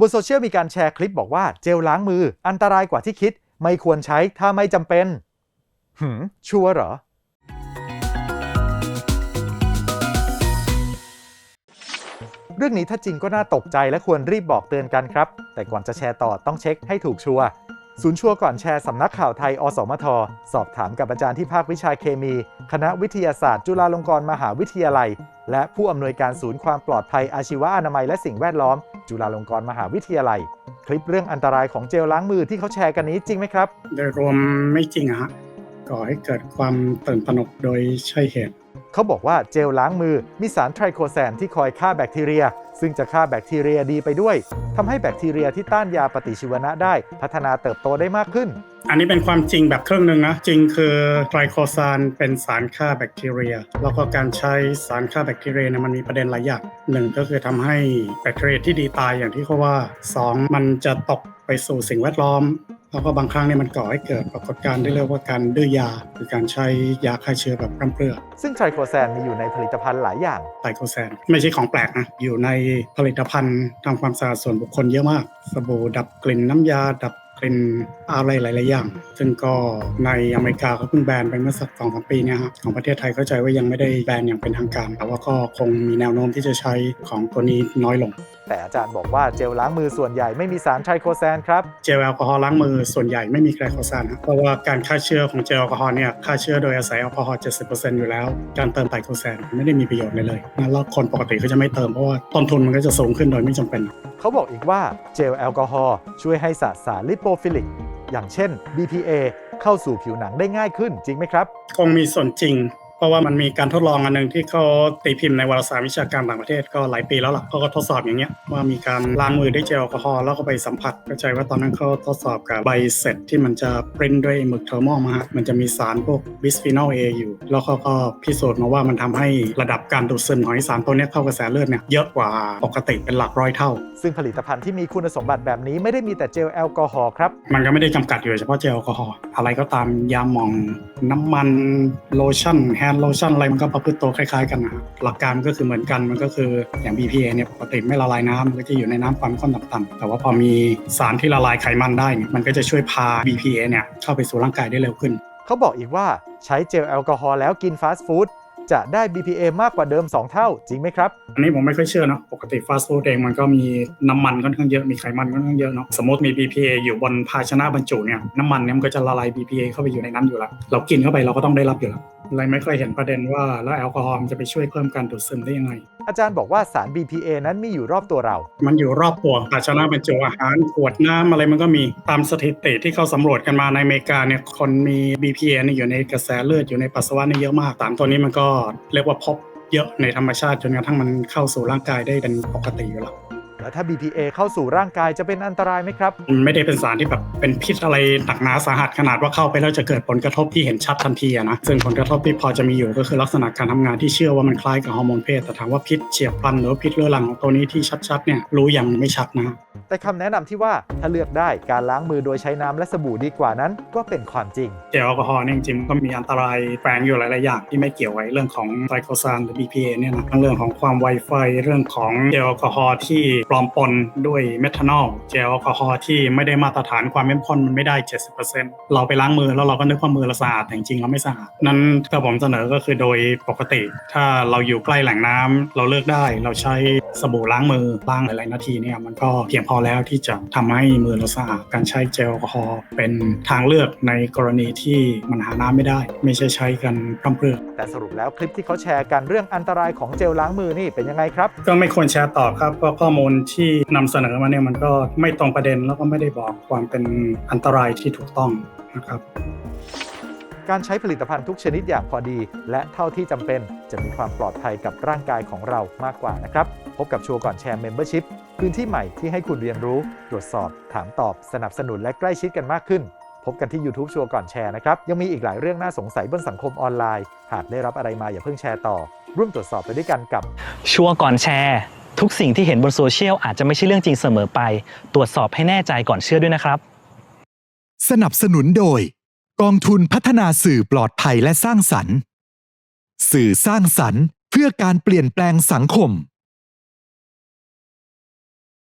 บนโซเชียลมีการแชร์คลิปบอกว่าเจลล้างมืออันตรายกว่าที่คิด ไม่ควรใช้ถ้าไม่จำเป็น หืม ชัวร์เหรอ เรื่องนี้ถ้าจริงก็น่าตกใจและควรรีบบอกเตือนกันครับ แต่ก่อนจะแชร์ต่อต้องเช็คให้ถูกชัวร์ ศูนย์ชัวก่อนแชร์สำนักข่าวไทย อสมท สอบถามกับอาจารย์ที่ภาควิชาเคมี คณะวิทยาศาสตร์ จุฬาลงกรณ์มหาวิทยาลัย และผู้อำนวยการศูนย์ความปลอดภัยอาชีวะอนามัยและสิ่งแวดล้อม จุฬาลงกรณ์มหาวิทยาลัย คลิปเรื่องอันตรายของเจลล้างมือที่เขาแชร์กันนี้จริงไหมครับ โดยรวมไม่จริงอะฮะ ก่อให้เกิดความตื่นตระหนกโดยใช่เหตุ เขาบอกว่าเจลล้างมือมีสารไทรโคแซนที่คอยฆ่าแบคทีเรีย ซึ่งจะฆ่าแบคทีเรียดีไปด้วยทำให้แบคทีเรียที่ต้านยาปฏิชีวนะได้ พัฒนาเติบโตได้มากขึ้น อันนี้เป็นความจริงแบบครึ่งหนึ่งนะ จริงคือไตรโคซานเป็นสารฆ่าแบคทีเรีย แล้วก็การใช้สารฆ่าแบคทีเรียเนี่ยมันมีประเด็นหลายอย่างหนึ่งก็คือทำให้แบคทีเรียที่ดีตายอย่างที่เขาว่าสองมันจะตกไปสู่สิ่งแวดล้อม แล้วก็บางครั้งเนี่ยมันก่อให้เกิดปรากฏการณ์ที่เรียกว่าการดื้อยาคือการใช้ยาฆ่าเชื้อแบบพร่ำเพรื่อ ซึ่งไทรโคแซนมีอยู่ในผลิตภัณฑ์หลายอย่างไตรโคแซนไม่ใช่ของแปลกนะ อยู่ในผลิตภัณฑ์ทำความสะอาดส่วนบุคคลเยอะมาก สบู่ดับกลิ่นน้ำยาดับ กลิ่นอะไรหลาย ๆ อย่าง ซึ่งก็ในอเมริกาเขาเพิ่งแบนไปเมื่อสักสองสามปีเนี่ยฮะของประเทศไทยเข้าใจว่ายังไม่ได้แบนอย่างเป็นทางการ แต่ว่าก็คงมีแนวโน้มที่จะใช้ของตัวนี้น้อยลง แต่อาจารย์บอกว่าเจลล้างมือส่วนใหญ่ไม่มีสารไทรโคแซนครับ เจลแอลกอฮอล์ล้างมือส่วนใหญ่ไม่มีไกลโคซานนะเพราะว่าการฆ่าเชื้อของเจลแอลกอฮอล์เนี่ยฆ่าเชื้อโดยอาศัยแอลกอฮอล์70%อยู่แล้ว การเติมไตรโคแซนไม่ได้มีประโยชน์เลยเลยนะแล้วคนปกติก็จะไม่เติมเพราะว่าต้นทุนมันก็จะสูงขึ้นโดยไม่จำเป็น เขาบอกอีกว่าเจลแอลกอฮอล์ช่วยให้สสารลิโปฟิลิก อย่างเช่น BPA เข้าสู่ผิวหนังได้ง่ายขึ้นจริงไหมครับ คงมีส่วนจริง เพราะว่ามันมีการทดลองอันหนึ่งที่เขาตีพิมพ์ในวารสารวิชาการต่างประเทศก็หลายปีแล้วล่ะเขาก็ทดสอบอย่างเงี้ยว่ามีการล้างมือด้วยเจลแอลกอฮอล์แล้วก็ไปสัมผัสเข้าใจว่าตอนนั้นเขาทดสอบกับใบเสร็จที่มันจะปริ้นด้วยหมึกเทอร์โมมาฮะมันจะมีสารพวกบิสฟีนอลเออยู่ แล้วเขาก็พิสูจน์มาว่ามันทำให้ระดับการดูดซึมของไอสารตัวเนี้ยเข้ากระแสเลือดเนี่ยเยอะกว่าปกติเป็นหลักร้อยเท่า ซึ่งผลิตภัณฑ์ที่มีคุณสมบัติแบบนี้ไม่ได้มีแต่เจลแอลกอฮอล์ครับมันก็ไม่ได้จำกัดอยู่เฉพาะเจลแอลกอฮอล์อะไรก็ตามยาหมองน้ำมันโลชั่นแฮนด์โลชั่นอะไรมันก็ประพฤติตัวคล้ายๆกันนะฮะหลักการมันก็คือเหมือนกันมันก็คืออย่าง BPA เนี่ยปกติไม่ละลายน้ำมันก็จะอยู่ในน้ำความข้นต่ำๆแต่ว่าพอมีสารที่ละลายไขมันได้เนี่ยมันก็จะช่วยพา BPA เนี่ยเข้าไปสู่ร่างกายได้เร็วขึ้น เขาบอกอีกว่าใช้เจลแอลกอฮอล์แล้วกินฟาสต์ฟู้ดจะได้ BPA มากกว่าเดิม 2 เท่าจริงไหมครับ อันนี้ผมไม่ค่อยเชื่อเนอะปกติฟาสต์ฟู้ดเองมันก็มีน้ำมันค่อนข้างเยอะมีไขมันค่อนข้างเยอะเนาะสมมติมี BPA อยู่บนภาชนะบรรจุเนี่ยน้ำมันเนี่ยมันก็จะละลาย BPA เข้าไปอยู่ในนั้นอยู่แล้ว เรากินเข้าไปเราก็ต้องได้รับอยู่แล้ว เลยไม่เคยเห็นประเด็นว่าแล้วแอลกอฮอล์มันจะไปช่วยเพิ่มการดูดซึมได้ยังไง อาจารย์บอกว่าสาร BPA นั้นมีอยู่รอบตัวเรา มันอยู่รอบตัวภาชนะบรรจุอาหารขวดน้ำอะไรมันก็มีตามสถิติที่เขาสำรวจกันมาในอเมริกาเนี่ยคนมี BPA เนี่ยอยู่ในกระแสเลือดอยู่ในปัสสาวะเนี่ยเยอะมากสารตัวนี้มันก็เรียกว่าพบเยอะในธรรมชาติจนกระทั่งมันเข้าสู่ร่างกายได้เป็นปกติอยู่แล้ว แล้วถ้า BPA เข้าสู่ร่างกายจะเป็นอันตรายไหมครับมันไม่ได้เป็นสารที่แบบเป็นพิษอะไรหนักหนาสาหัสขนาดว่าเข้าไปแล้วจะเกิดผลกระทบที่เห็นชัดทันทีอะนะซึ่งผลกระทบที่พอจะมีอยู่ก็คือลักษณะการทำงานที่เชื่อว่ามันคล้ายกับฮอร์โมนเพศแต่ถามว่าพิษเฉียบพลันหรือว่าพิษเรื้อรังของตัวนี้ที่ชัดๆเนี่ยรู้อย่างไม่ชัดนะแต่คำแนะนำที่ว่าถ้าเลือกได้การล้างมือโดยใช้น้ำและสบู่ดีกว่านั้น ก็เป็นความจริงเจลแอลกอฮอล์เนี่ยจริงๆก็มีอันตรายแฝงอยู่หลายๆอย่างที่ไม่เกี่ยวไว้เรื่องของไตรโคซานหรือ BPA เนี่ยนะทั้งเรื่องของความไวไฟเรื่องของเจลแอลกอฮอล์ที่ปลอมปนด้วยเมทานอลเจลแอลกอฮอล์ที่ไม่ได้มาตรฐานความเข้มข้นมันไม่ได้ 70%เราไปล้างมือแล้วเราก็นึกว่ามือเราสะอาดแต่จริงๆเราไม่สะอาดนั้นถ้าผมเสนอก็คือโดยปกติ ถ้าเราอยู่ใกล้แหล่งน้ำเราเลือกได้เราใช้สบู่ล้างมือล้างหลายๆนาทีเนี่ยมันก็เพียงพอแล้วที่จะทำให้มือเราสะอาดการใช้เจลแอลกอฮอล์เป็นทางเลือกในกรณีที่มันหาน้ำไม่ได้ ไม่ใช่ใช้กันพร่ำเพรื่อแต่สรุปแล้วคลิปที่เขาแชร์กันเรื่องอันตรายของเจลล้างมือนี่เป็นยังไงครับ ก็ไม่ควรแชร์ต่อครับเพราะข้อมูลที่นำเสนอมาเนี่ยมันก็ไม่ตรงประเด็นแล้วก็ไม่ได้บอกความเป็นอันตรายที่ถูกต้องนะครับการใช้ผลิตภัณฑ์ทุกชนิดอย่างพอดี และเท่าที่จำเป็นจะมีความปลอดภัยกับร่างกายของเรามากกว่านะครับ พบกับชัวร์ก่อนแชร์ Membership พื้นที่ใหม่ที่ให้คุณเรียนรู้ ตรวจสอบ ถามตอบ สนับสนุนและใกล้ชิดกันมากขึ้น พบกันที่ YouTube ชัวร์ก่อนแชร์นะครับ ยังมีอีกหลายเรื่องน่าสงสัยบนสังคมออนไลน์ หากได้รับอะไรมาอย่าเพิ่งแชร์ต่อ ร่วมตรวจสอบไปด้วยกันกับชัวร์ก่อนแชร์ ทุกสิ่งที่เห็นบนโซเชียลอาจจะไม่ใช่เรื่องจริงเสมอไป ตรวจสอบให้แน่ใจก่อนเชื่อด้วยนะครับ สนับสนุนโดย กองทุนพัฒนาสื่อปลอดภัยและสร้างสรรค์ สื่อสร้างสรรค์ เพื่อการเปลี่ยนแปลงสังคม